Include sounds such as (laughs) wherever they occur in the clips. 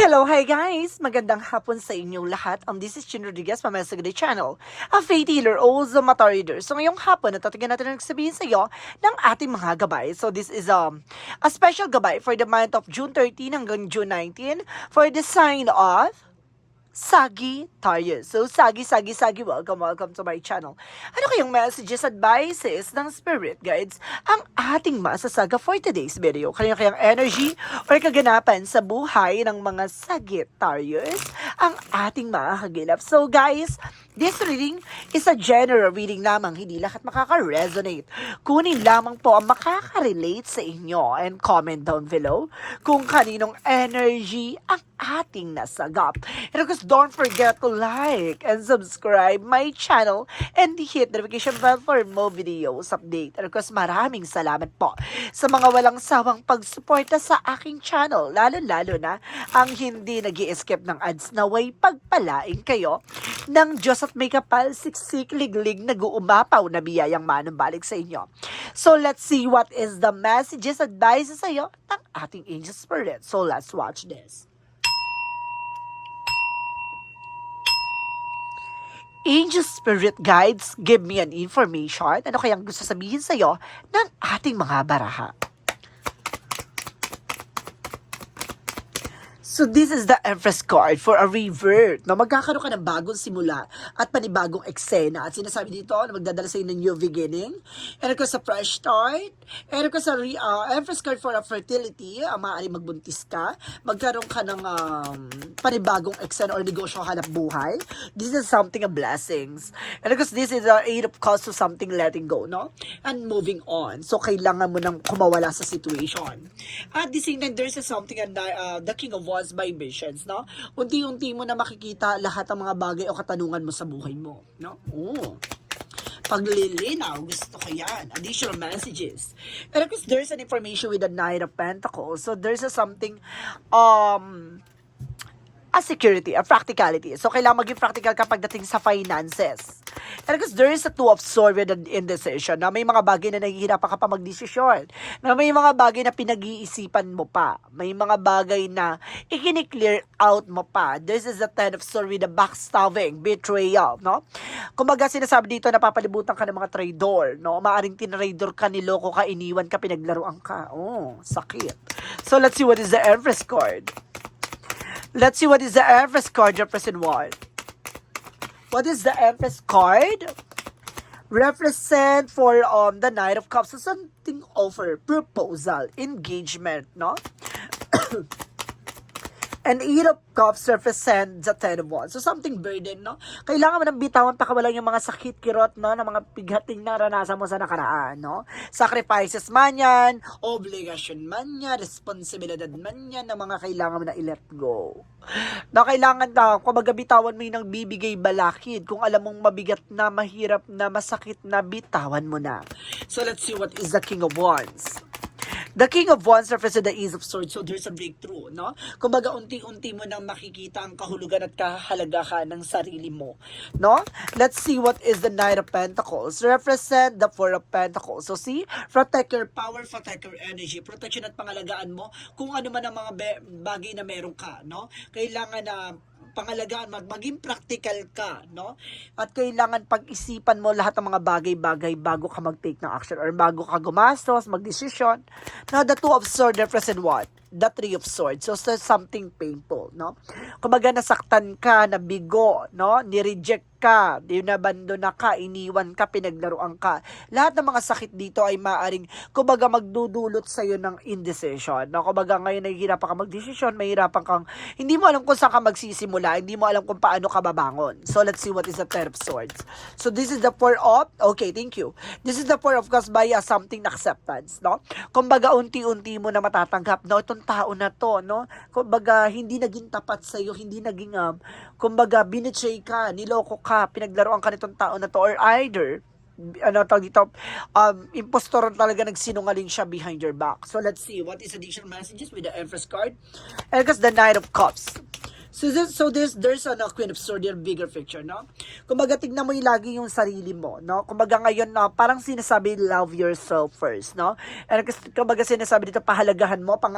Hello, hi guys! Magandang hapon sa inyong lahat. Um, this is Chin Rodriguez from Mesagday Channel, a faith healer, also mata reader. So ngayong hapon, natatagan natin ang sabihin sa iyo ng ating mga gabay. So this is um, a special gabay for the month of June 13 hanggang June 19 for the sign of Sagittarius. So, Sagi, Sagi, Sagi, welcome, welcome to my channel. Ano kayong messages, advices ng spirit guides ang ating masasaga for today's video? Kanya kayang energy or kaganapan sa buhay ng mga Sagittarius ang ating mga kagilap. So, guys, this reading is a general reading lamang. Hindi lahat makaka-resonate. Kunin lamang po ang makaka-relate sa inyo and comment down below kung kaninong energy ang ating nasagap. And of course, don't forget to like and subscribe my channel and hit the notification bell for more videos update. And of course, maraming salamat po sa mga walang sawang pagsuporta sa aking channel, lalo-lalo na ang hindi nag escape ng ads na way pagpalain kayo ng Diyos at may kapal, siksik, liglig, nag-uumapaw na biyayang manumbalik sa inyo. So, let's see what is the messages, advices sa iyo ng ating angel spirit. So, let's watch this. Angel Spirit Guides, give me an information. Ano kayang gusto sabihin sa'yo ng ating mga baraha? So this is the Empress card for a revert. No, magkakaroon ka ng bagong simula at panibagong eksena. At sinasabi dito na magdadala sa ng new beginning. And of course, a fresh start. And of course, a re, uh, Empress card for a fertility. Uh, maaari magbuntis ka. Magkaroon ka ng um, panibagong eksena or negosyo hanap buhay. This is something of blessings. And of course, this is a eight of cups to something letting go, no? And moving on. So, kailangan mo nang kumawala sa situation. At the same time, there's something and uh, the King of Wands vibrations, no? Unti-unti mo na makikita lahat ng mga bagay o katanungan mo sa buhay mo, no? Oo. Paglilinaw, gusto ko yan. Additional messages. Of course, there's an information with the Knight of Pentacles. So, there's a something, um, a security, a practicality. So, kailangan maging practical kapag dating sa finances. And because there is a two of swords with an indecision na may mga bagay na nahihirapan ka pa magdesisyon. Na may mga bagay na pinag-iisipan mo pa. May mga bagay na ikini-clear out mo pa. This is the ten of with the backstabbing, betrayal, no? Kumbaga sinasabi dito na papalibutan ka ng mga traidor, no? Maaring tinraidor ka, niloko ka, iniwan ka, pinaglaruan ka. Oh, sakit. So, let's see what is the Empress card. Let's see what is the Empress card represent what. What is the Empress card? Represent for um the Knight of Cups. So something offer, proposal, engagement, no? (coughs) And Eight of Cups represent the Ten of Wands. So something burden, no? Kailangan mo nang bitawan pakawalan yung mga sakit, kirot, no? Ng mga pighating na naranasan mo sa nakaraan, no? Sacrifices man yan, obligasyon man yan, responsibilidad man yan, na mga kailangan mo na i-let go. Na kailangan na, kung magabitawan mo yung bibigay balakid, kung alam mong mabigat na, mahirap na, masakit na, bitawan mo na. So let's see what is the King of Wands. The King of Wands represents the Ace of Swords, so there's a breakthrough, no? Kumbaga, unti-unti mo nang makikita ang kahulugan at kahalagahan ng sarili mo, no? Let's see what is the Knight of Pentacles. Represent the Four of Pentacles. So see, protect your power, protect your energy, protection at pangalagaan mo kung ano man ang mga bagay na meron ka, no? Kailangan na pangalagaan, mag maging practical ka, no? At kailangan pag-isipan mo lahat ng mga bagay-bagay bago ka mag-take ng action or bago ka gumastos, mag-desisyon. Now, the two of swords represent what? The three of swords. So, so something painful, no? Kumbaga, nasaktan ka, nabigo, no? Nireject ka, dinabando na ka, iniwan ka, pinaglaruan ka. Lahat ng mga sakit dito ay maaring, kumbaga, magdudulot sa'yo ng indecision. No? Kumbaga, ngayon nahihirapan ka mag-desisyon, mahirapan kang, hindi mo alam kung saan ka magsisimula, hindi mo alam kung paano ka babangon. So, let's see what is the Ten of Swords. So, this is the Four of, okay, thank you. This is the Four of Cups by uh, something acceptance, no? Kumbaga, unti-unti mo na matatanggap, no? Itong tao na to, no? Kumbaga, hindi naging tapat sa'yo, hindi naging, um, kumbaga, binitray ka, niloko ka, pinaglaruan ka nitong tao na to, or either, ano tawag dito, um, impostor talaga nagsinungaling siya behind your back. So, let's see, what is additional messages with the Empress card? And because the Knight of Cups. So, this, so there's, there's ano, Queen of Swords, your bigger picture, no? Kumbaga, tignan mo yung lagi yung sarili mo, no? Kumbaga ngayon, no, parang sinasabi, love yourself first, no? And kumbaga sinasabi dito, pahalagahan mo, pang,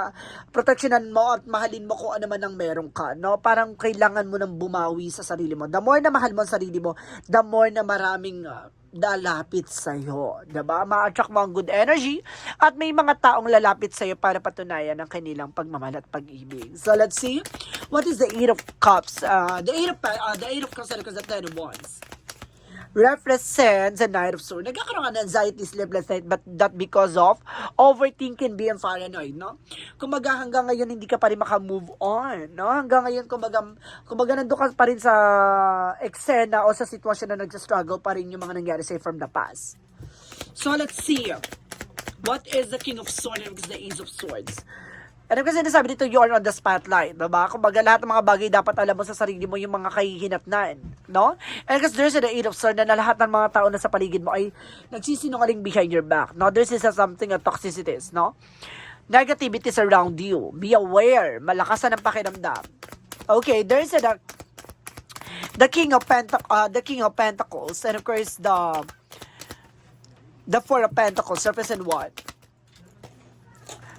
proteksyonan mo at mahalin mo kung ano man ang meron ka, no? Parang kailangan mo nang bumawi sa sarili mo. The more na mahal mo ang sarili mo, the more na maraming uh, lalapit sa'yo. Diba? Ma-attract mo ang good energy at may mga taong lalapit sa'yo para patunayan ang kanilang pagmamahal at pag-ibig. So, let's see. What is the Eight of Cups? Uh, the Eight of, uh, the Eight of Cups and the Ten of Wands represents the Knight of Swords. Nagkakaroon ka ng anxiety, sleepless night, but that because of overthinking, being paranoid, no? Kumbaga hanggang ngayon hindi ka pa rin makamove on, no? Hanggang ngayon, kumbaga, kumbaga nandun ka pa rin sa eksena o sa sitwasyon na nagsastruggle pa rin yung mga nangyari sa'yo from the past. So, let's see. What is the King of Swords and the Ace of Swords? Ano kasi sinasabi dito, you're on the spotlight, diba? Kumbaga lahat ng mga bagay dapat alam mo sa sarili mo yung mga kahihinatnan, no? And because there's the eight of swords na, lahat ng mga tao na sa paligid mo ay nagsisinungaling behind your back, no? There's is a something of toxicities, no? Negativities around you. Be aware. Malakasan ang pakiramdam. Okay, there's a the, the King of Pentac uh, the King of Pentacles and of course the the Four of Pentacles represent what?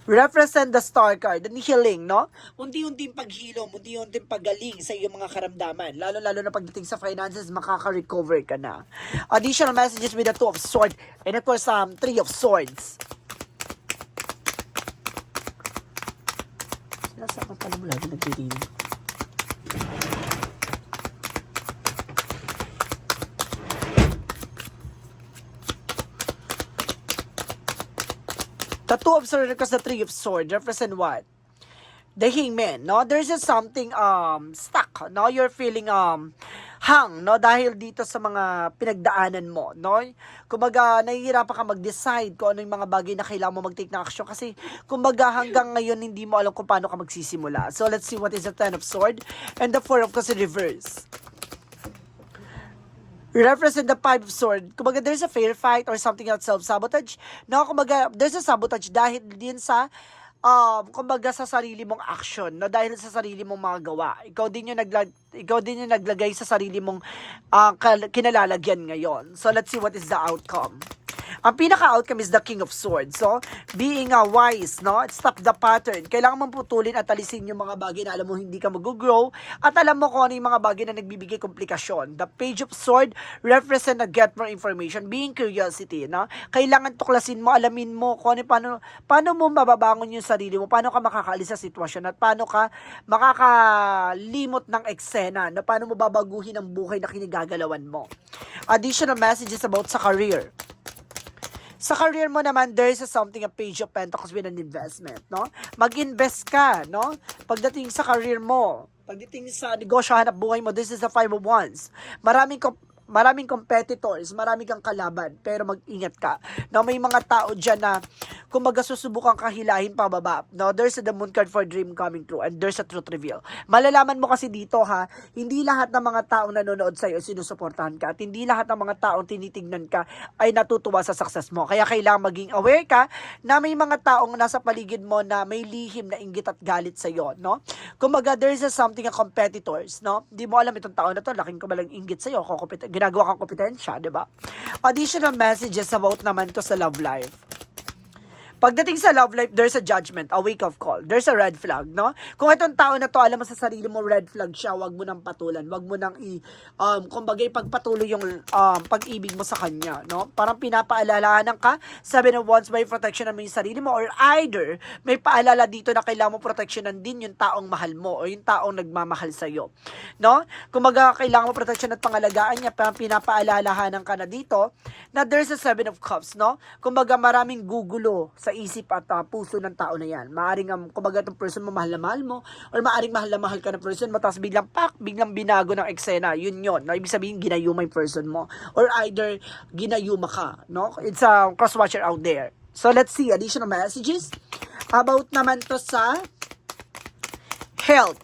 Represent the star card, the healing, no? Unti-unting paghilom, unti-unting pagaling sa iyong mga karamdaman. Lalo-lalo na pagdating sa finances, makaka-recover ka na. Additional messages with the two of swords and of course, um, three of swords. Nasa ka pala mo lagi nagtitingin. The two of swords because the three of swords represent what? The hangman, no? There's just something um stuck, no? You're feeling um hang, no? Dahil dito sa mga pinagdaanan mo, no? Kumbaga, nahihirapan ka mag-decide kung ano yung mga bagay na kailangan mo mag-take na action kasi kumbaga hanggang ngayon hindi mo alam kung paano ka magsisimula. So, let's see what is the Ten of Sword and the Four of in reverse represent the five of sword. Kumbaga, there's a fair fight or something else self-sabotage. No, kumbaga, there's a sabotage dahil din sa um, kumbaga sa sarili mong action, no? Dahil sa sarili mong mga gawa. Ikaw din yung naglag ikaw din yung naglagay sa sarili mong kal- kinalalagyan ngayon. So, let's see what is the outcome. Ang pinaka-outcome is the King of Swords. So, being uh, wise, no? Stop the pattern. Kailangan mong putulin at alisin yung mga bagay na alam mo hindi ka mag-grow at alam mo kung ano yung mga bagay na nagbibigay komplikasyon. The Page of Sword represent na get more information, being curiosity, no? Kailangan tuklasin mo, alamin mo kung ano, paano, paano mo mababangon yung sarili mo, paano ka makakaalis sa sitwasyon at paano ka makakalimot ng eksena, na paano mo babaguhin ang buhay na kinigagalawan mo. Additional messages about sa career. Sa career mo naman, there is something, a page of pentacles with an investment, no? Mag-invest ka, no? Pagdating sa career mo, pagdating sa negosyo, hanap buhay mo, this is the five of wands. Maraming maraming competitors, maraming kang kalaban, pero mag-ingat ka. No, may mga tao dyan na kumbaga susubukan ka hilahin pababa. No, there's the moon card for dream coming true and there's a truth reveal. Malalaman mo kasi dito ha, hindi lahat ng mga taong nanonood sa'yo sinusuportahan ka at hindi lahat ng mga taong tinitignan ka ay natutuwa sa success mo. Kaya kailangan maging aware ka na may mga taong nasa paligid mo na may lihim na inggit at galit sa'yo, no? Kumbaga, there's a something a competitors, no? Di mo alam itong tao na to, laking kumalang inggit sa'yo, kukumpit- ginagawa kang kompetensya, di ba? Additional messages about naman to sa love life. Pagdating sa love life, there's a judgment, a wake up call. There's a red flag, no? Kung itong tao na to, alam mo sa sarili mo, red flag siya, wag mo nang patulan. Wag mo nang i, um, kumbaga, pagpatuloy yung um, pag-ibig mo sa kanya, no? Parang pinapaalalahanan ka, sabi na once may protection mo yung sarili mo, or either, may paalala dito na kailangan mo proteksyonan din yung taong mahal mo, o yung taong nagmamahal sa'yo, no? Kumbaga, kailangan mo protection at pangalagaan niya, parang pinapaalalahanan ka na dito, na there's a seven of cups, no? Kumbaga, maraming gugulo sa isip at ah, puso ng tao na yan. Maaring, um, kumbaga, itong person mo mahal na mahal mo, or maaring mahal na mahal ka na person mo, tapos biglang, pak, biglang binago ng eksena, yun yun. No? Ibig sabihin, ginayuma yung person mo. Or either, ginayuma ka, no? It's a cross-watcher out there. So, let's see, additional messages about naman to sa health.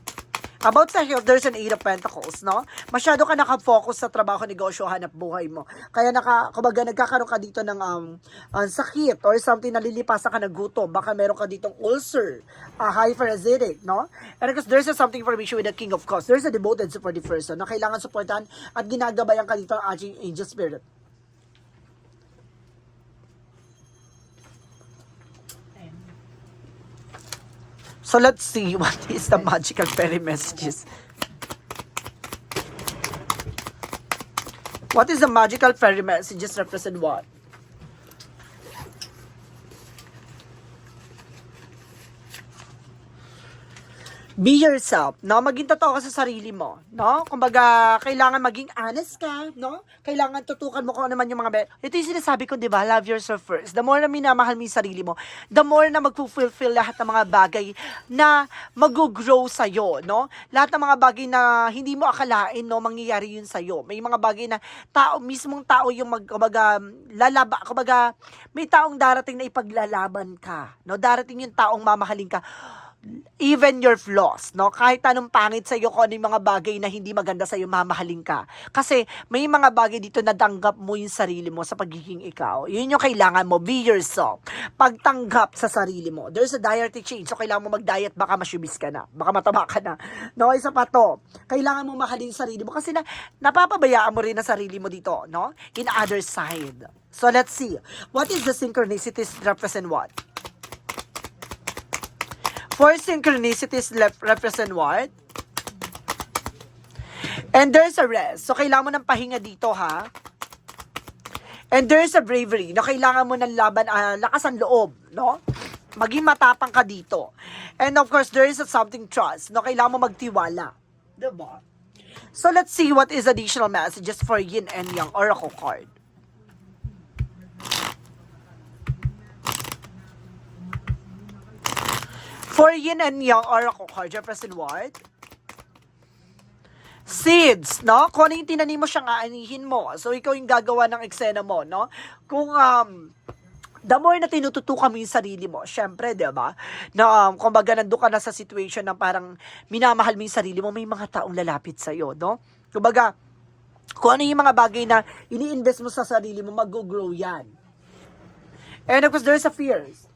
About sa health, there's an Eight of Pentacles, no? Masyado ka nakafocus sa trabaho, negosyo, hanap buhay mo. Kaya naka, kumbaga, nagkakaroon ka dito ng um, uh, sakit or something na lilipasan ka ng gutom. Baka meron ka ditong ulcer, uh, hyperacidic, no? And because there's a something information with the King of Cups. There's a devoted supportive person na kailangan supportan at ginagabayan ka dito ng ating angel spirit. So let's see (laughs) what is the magical fairy messages. What is the magical fairy messages represent what? Be yourself, no? Maging totoo ka sa sarili mo, no? Kumbaga, kailangan maging honest ka, no? Kailangan tutukan mo kung ano man yung mga... Ito yung sinasabi ko, di ba? Love yourself first. The more na minamahal mo yung sarili mo, the more na mag-fulfill lahat ng mga bagay na mag-grow sa'yo, no? Lahat ng mga bagay na hindi mo akalain, no? Mangyayari yun sa'yo. May mga bagay na tao, mismong tao yung mag, kumbaga, lalaba, kumbaga, may taong darating na ipaglalaban ka, no? Darating yung taong mamahalin ka even your flaws, no? Kahit anong pangit sa iyo, kung ano mga bagay na hindi maganda sa iyo, mamahalin ka. Kasi may mga bagay dito na tanggap mo yung sarili mo sa pagiging ikaw. Yun yung kailangan mo, be yourself. Pagtanggap sa sarili mo. There's a dietary change, so kailangan mo mag-diet, baka masyubis ka na, baka mataba ka na. No, isa pa to. Kailangan mo mahalin sarili mo kasi na, napapabayaan mo rin ang sarili mo dito, no? In other side. So let's see. What is the synchronicities represent what? Four synchronicities represent what? And there's a rest. So, kailangan mo ng pahinga dito, ha? And there's a bravery. No, kailangan mo ng laban, ah, lakas ang loob, no? Maging matapang ka dito. And of course, there is a something trust. No, kailangan mo magtiwala. Diba? So, let's see what is additional messages for Yin and Yang Oracle card. For Yin and Yang Oracle card, represent what? Seeds, no? Kung ano yung tinanim mo siyang aanihin mo. So, ikaw yung gagawa ng eksena mo, no? Kung, um, the more na tinututukan mo yung sarili mo, syempre, di ba? Na, um, kumbaga, nandun ka na sa situation na parang minamahal mo yung sarili mo, may mga taong lalapit sa'yo, no? Kumbaga, kung ano yung mga bagay na ini-invest mo sa sarili mo, mag-grow yan. And of course, there's a fears.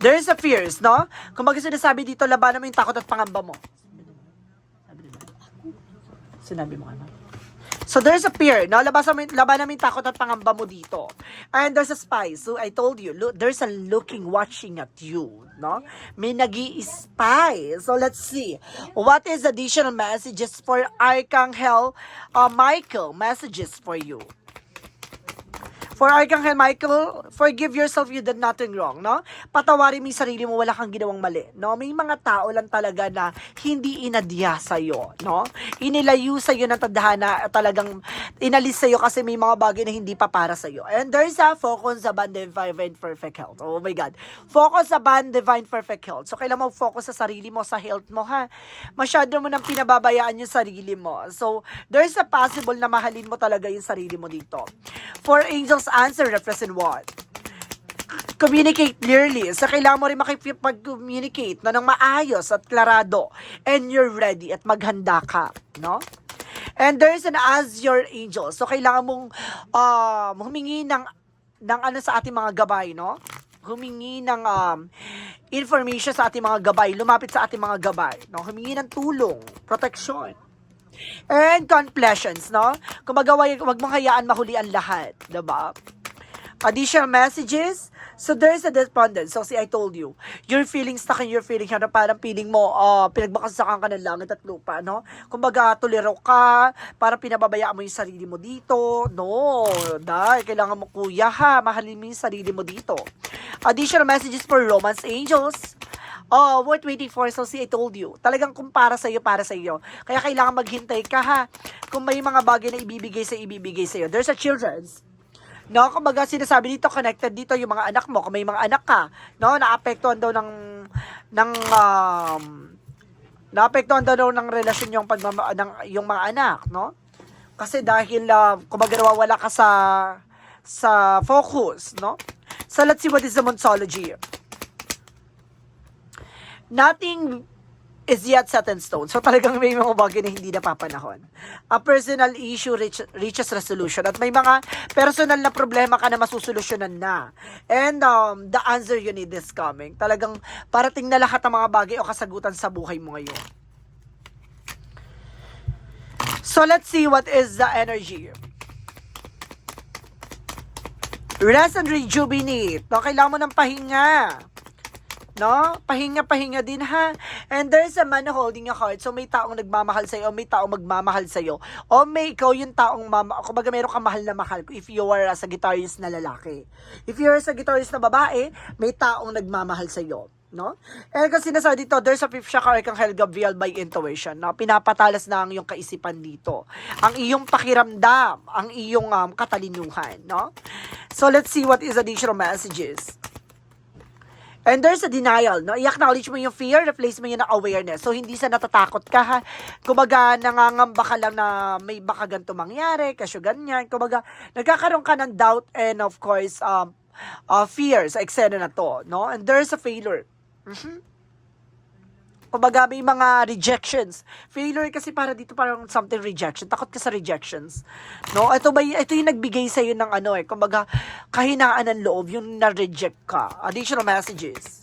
There is a fears, no? Kung baga sinasabi dito, labanan mo yung takot at pangamba mo. Sinabi mo ano? So there's a fear, no? Labasan mo, mo yung takot at pangamba mo dito. And there's a spy. So I told you, look, there's a looking, watching at you, no? May nag spy So let's see. What is additional messages for Archangel uh, Michael? Messages for you. For Archangel Michael, forgive yourself you did nothing wrong, no? Patawarin mo yung sarili mo, wala kang ginawang mali, no? May mga tao lang talaga na hindi inadya sa'yo, no? Inilayo sa'yo ng tadhana talagang inalis sa'yo kasi may mga bagay na hindi pa para sa'yo. And there's a focus sa band divine perfect health. Oh my God. Focus sa band divine perfect health. So, kailangan mo focus sa sarili mo, sa health mo, ha? Masyado mo nang pinababayaan yung sarili mo. So, there's a possible na mahalin mo talaga yung sarili mo dito. For angels answer represent what? communicate clearly. So, kailangan mo rin makipag-communicate na ng maayos at klarado. And you're ready at maghanda ka, no? And there's an as your angel. So, kailangan mong um, humingi ng, ng ano sa ating mga gabay, no? Humingi ng um, information sa ating mga gabay. Lumapit sa ating mga gabay, no? Humingi ng tulong, protection. And completions, no? Kumbaga, wag, wag mong hayaan mahuli ang lahat, 'di ba? additional messages. So there's a despondence. So see, I told you, your feeling stuck in your feeling, ano, parang feeling mo, uh, pinagbakasakan ka ng langit at lupa, no? Kumbaga, tuliro ka, parang pinababayaan mo yung sarili mo dito. No, dahil kailangan mo, kuya ha, mahalin mo yung sarili mo dito. Additional messages for romance angels. Oh, what waiting for? So, see, I told you. Talagang kung para sa'yo, para sa'yo. Kaya kailangan maghintay ka, ha? Kung may mga bagay na ibibigay sa ibibigay sa'yo. There's a children's. No, kumbaga sinasabi dito connected dito yung mga anak mo, kung may mga anak ka, no, naapektuhan daw ng ng um, naapektuhan daw, daw ng relasyon yung pagmama ng yung mga anak, no? Kasi dahil uh, kumbaga nawawala ka sa sa focus, no? So let's see what is the Monsology. Nothing is yet set in stone. So talagang may mga bagay na hindi napapanahon. A personal issue reach, reaches resolution. At may mga personal na problema ka na masusolusyonan na. And um, the answer you need is coming. Talagang parating na lahat ng mga bagay o kasagutan sa buhay mo ngayon. So let's see what is the energy. Rest and rejuvenate. No, kailangan mo ng pahinga. No? Pahinga-pahinga din ha. And there's a man holding a heart. So may taong nagmamahal sa'yo, may taong magmamahal sa'yo. O may ikaw yung taong mama, kumbaga meron kang mahal na mahal if you are a Sagittarius na lalaki. If you are a Sagittarius na babae, may taong nagmamahal sa'yo. No? Eh kasi sinasabi dito, there's a fifth chakra Archangel Gabriel by intuition. No? Pinapatalas na ang iyong kaisipan dito. Ang iyong pakiramdam, ang iyong um, katalinuhan. No? So let's see what is additional messages. And there's a denial, no? I-acknowledge mo yung fear, replace mo yun ng awareness. So, hindi sa natatakot ka, ha? Kumbaga, nangangamba ka lang na may baka ganito mangyari, kasyo ganyan. Kumbaga, nagkakaroon ka ng doubt and of course, um, uh, fear sa eksena na to, no? And there's a failure. Mhm. Kumbaga, may mga rejections. Failure kasi para dito parang something rejection. Takot ka sa rejections. No? Ito ba, ito yung nagbigay sa'yo ng ano eh. Kumbaga, kahinaan ng loob, yung na-reject ka. Additional messages.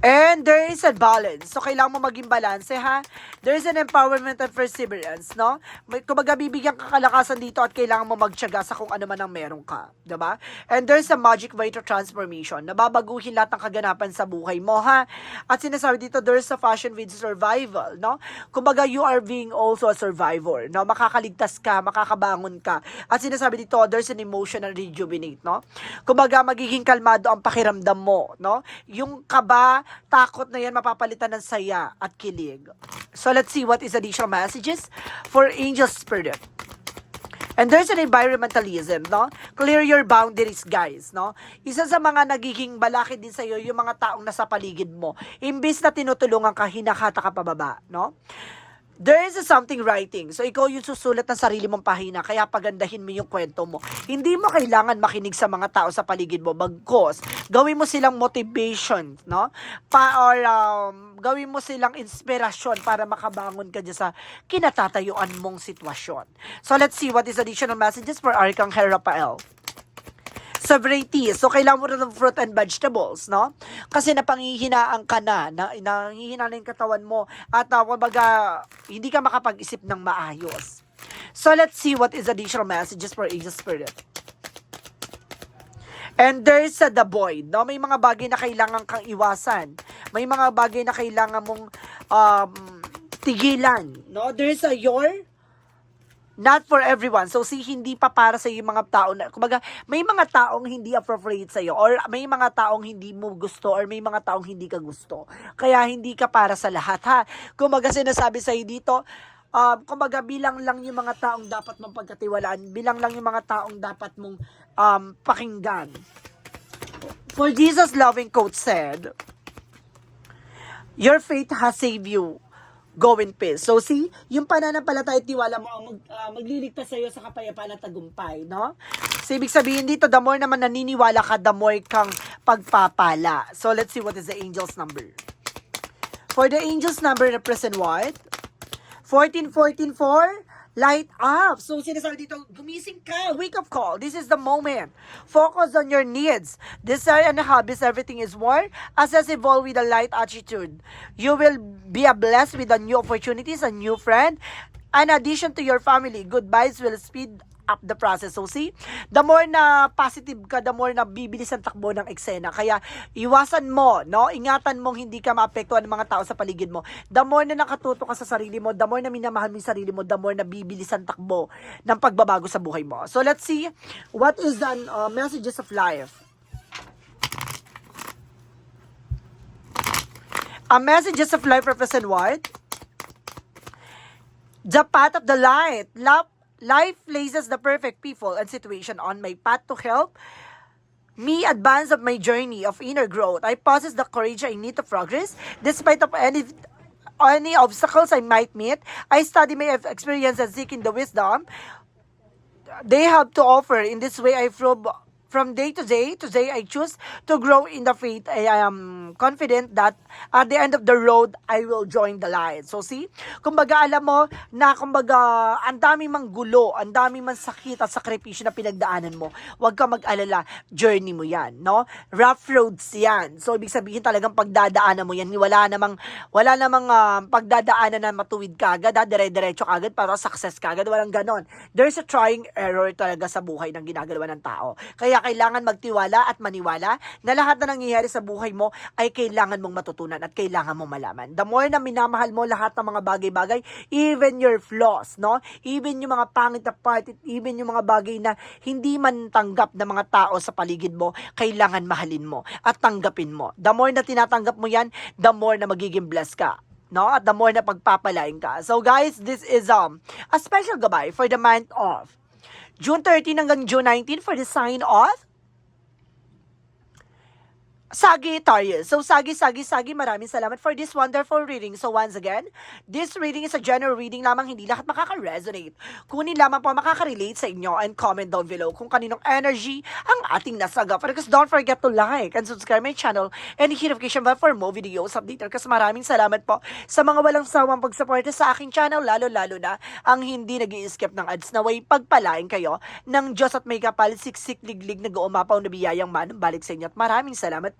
And there is a balance. So, kailangan mo maging balance, ha? There is an empowerment and perseverance, no? Kumbaga, bibigyan ka kalakasan dito at kailangan mo magtyaga sa kung ano man ang meron ka. 'di ba? And there's a magic way to transformation. Nababaguhin lahat ng kaganapan sa buhay mo, ha? At sinasabi dito, there's a fashion with survival, no? Kumbaga, you are being also a survivor, no? Makakaligtas ka, makakabangon ka. At sinasabi dito, there's an emotional rejuvenate, no? Kumbaga, magiging kalmado ang pakiramdam mo, no? Yung kaba, takot na yan, mapapalitan ng saya at kilig. So, let's see what is additional messages for angel spirit. And there's an environmentalism, no? Clear your boundaries, guys, no? Isa sa mga nagiging balakid din sa'yo, yung mga taong nasa paligid mo. Imbis na tinutulungan ka, hinakata ka pababa, no? There is something writing. So, ikaw yung susulat ng sarili mong pahina, kaya pagandahin mo yung kwento mo. Hindi mo kailangan makinig sa mga tao sa paligid mo, bagkos, gawin mo silang motivation, no? Pa, or, um, gawin mo silang inspirasyon para makabangon ka dyan sa kinatatayuan mong sitwasyon. So, let's see what is additional messages for Archangel Raphael sovereignty. So, kailangan mo rin ng fruit and vegetables, no? Kasi napanghihinaan ka na, na nangihina na yung katawan mo, at uh, kumbaga, hindi ka makapag-isip ng maayos. So, let's see what is additional messages for Angel Spirit. And there's uh, the void, no? May mga bagay na kailangan kang iwasan. May mga bagay na kailangan mong um, tigilan, no? There's a your not for everyone. So, si hindi pa para sa yung mga tao na, kumbaga, may mga taong hindi appropriate sa iyo or may mga taong hindi mo gusto or may mga taong hindi ka gusto. Kaya hindi ka para sa lahat, ha? Kumbaga, sinasabi sa iyo dito, um, kumbaga, bilang lang yung mga taong dapat mong pagkatiwalaan, bilang lang yung mga taong dapat mong um, pakinggan. For Jesus' loving quote said, Your faith has saved you go in peace. So see, yung pananampalataya at tiwala mo ang mag, ah, magliligtas sa iyo sa kapayapaan at tagumpay, no? So ibig sabihin dito, the more naman naniniwala ka, the more kang pagpapala. So let's see what is the angel's number. For the angel's number represent what? 14144 light up. So, sinasabi dito, gumising ka, wake up call. This is the moment. Focus on your needs. Desire and hobbies, everything is war. Assess evolve with a light attitude. You will be a blessed with a new opportunities, a new friend. In addition to your family, good vibes will speed up the process. So see, the more na positive ka, the more na bibilis ang takbo ng eksena. Kaya iwasan mo, no? Ingatan mong hindi ka maapektuhan ng mga tao sa paligid mo. The more na nakatuto ka sa sarili mo, the more na minamahal mo yung sarili mo, the more na bibilis ang takbo ng pagbabago sa buhay mo. So let's see, what is the uh, messages of life? A messages of life represent what? The path of the light. Love, life places the perfect people and situation on my path to help me advance of my journey of inner growth. I possess the courage I need to progress despite of any any obstacles I might meet. I study my experience and seeking the wisdom they have to offer. In this way, I prove from day to day. Today, I choose to grow in the faith. I am confident that at the end of the road, I will join the light. So see, kumbaga alam mo na kumbaga ang dami mang gulo, ang dami mang sakit at sakripisyo na pinagdaanan mo. Huwag ka mag-alala, journey mo yan, no? Rough roads yan. So ibig sabihin talagang pagdadaanan mo yan. Wala namang wala namang ah, pagdadaanan na matuwid ka agad, dire-diretso ka agad para success ka agad. Walang ganon. There's a trying error talaga sa buhay ng ginagawa ng tao. Kaya kailangan magtiwala at maniwala na lahat na nangyayari sa buhay mo ay kailangan mong matutunan at kailangan mong malaman. The more na minamahal mo lahat ng mga bagay-bagay, even your flaws, no? Even yung mga pangit na part, even yung mga bagay na hindi man tanggap ng mga tao sa paligid mo, kailangan mahalin mo at tanggapin mo. The more na tinatanggap mo yan, the more na magiging blessed ka no? At the more na pagpapalain ka. So guys, this is um a special gabay for the month of June 13 hanggang June 19 for the sign of Sagittarius. So, Sagi, Sagi, Sagi, maraming salamat for this wonderful reading. So, once again, this reading is a general reading lamang, hindi lahat makaka-resonate. Kunin lamang po makaka-relate sa inyo and comment down below kung kaninong energy ang ating nasaga. Because don't forget to like and subscribe my channel and hit notification bell for more videos update. Kasi maraming salamat po sa mga walang sawang pagsuporta sa aking channel, lalo-lalo na ang hindi nag skip ng ads na way pagpalain kayo ng Diyos at may kapal, siksik, liglig, nag-uumapaw na biyayang man balik sa inyo. At maraming salamat